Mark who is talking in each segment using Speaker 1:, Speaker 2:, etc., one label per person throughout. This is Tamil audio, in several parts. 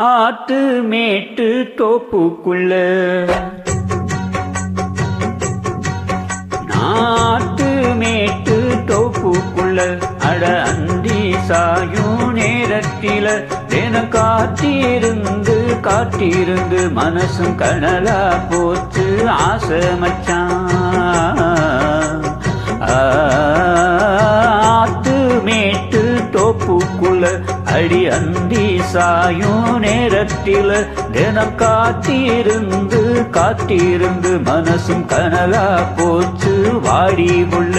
Speaker 1: ஆட்டு மேட்டு தோப்புக்குள்ள. நாட்டு மேட்டு தோப்புக்குள்ள. அட அந்தி சாயும் நேரத்தில தின காத்திருந்து காத்திருந்து மனசும் கனலா போச்சு ஆசை மச்சான். ஆத்து மேட்டு தோப்புக்குள்ள அடி அந்தி சாயும் நேரத்தில தினம் காத்திருந்து காத்திருந்து மனசும் கனலா போச்சு வாடி உள்ள.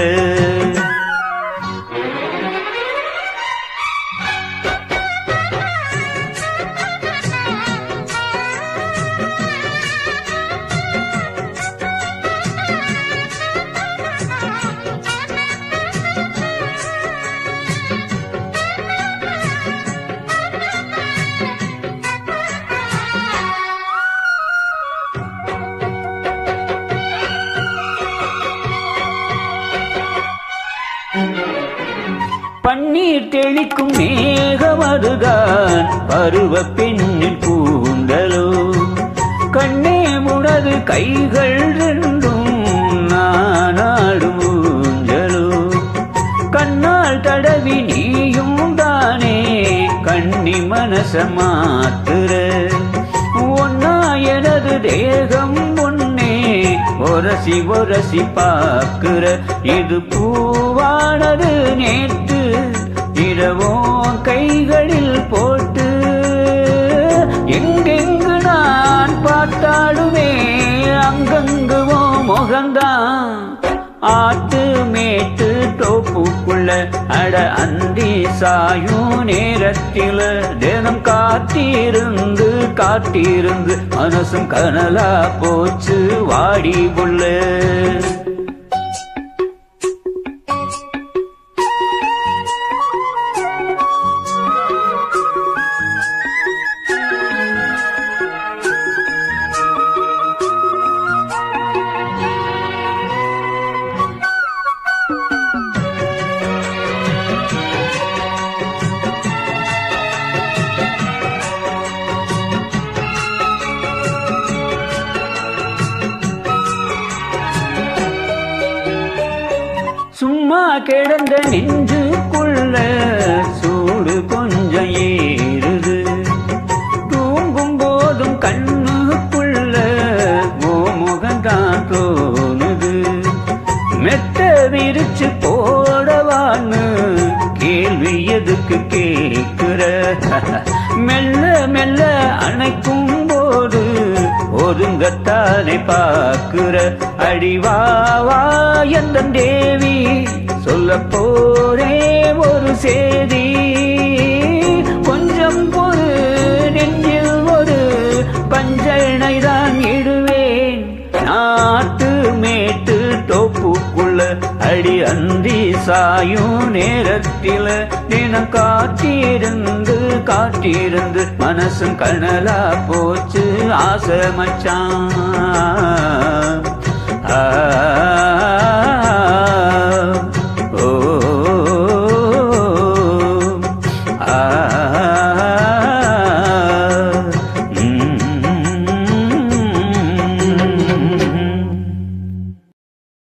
Speaker 1: பன்னீர் தெளிக்கும் மேகமதுதான் பருவ பெண்ணின் கூந்தலோ. கண்ணே உனது கைகள் ரெண்டும் நானாடும் ஊஞ்சலோ. கண்ணால் தடவி நீயும் தானே கண்ணி மனச மாத்துற. ஒன்னா எனது தேகம் ஒரசி ஒரசி பார்க்கிற இது பூவானது நேற்று இரவோ கைகளில் போட்டு எங்கெங்கு நான் பார்த்தாடுமே அங்கங்குவோ முகந்தான் ஆட்டு மேட்டு தோப்புக்குள்ள அட அந்தி சாயும் நேரத்தில் தினம் காத்திருந்து காத்திருந்து மனசும் கனலா போச்சு வாடி புள்ளு. கிடந்த நெஞ்சுக்குள்ள சூடு கொஞ்சம் ஏறுது. தூங்கும் போதும் கண்ணுக்குள்ள ஓ முகந்தான் தோணுது. மெத்த விரிச்சு போடவான்னு கேள்வி எதுக்கு கேட்கிற? மெல்ல மெல்ல அணைக்கும் போது ஒதுங்கத்தானே பார்க்கிற? அடிவாவா எந்த தேவி சொல்ல போரே ஒரு செய்தி. கொஞ்சம் ஒரு நெஞ்சில் ஒரு பஞ்சனை தான் இடுவேன். நாட்டு மேட்டு தோப்புக்குள்ள அடி அந்தி சாயும் நேரத்தில் தினம் காத்திருந்து காத்திருந்து மனசும் கனலா போச்சு. ஆசை மச்சான்.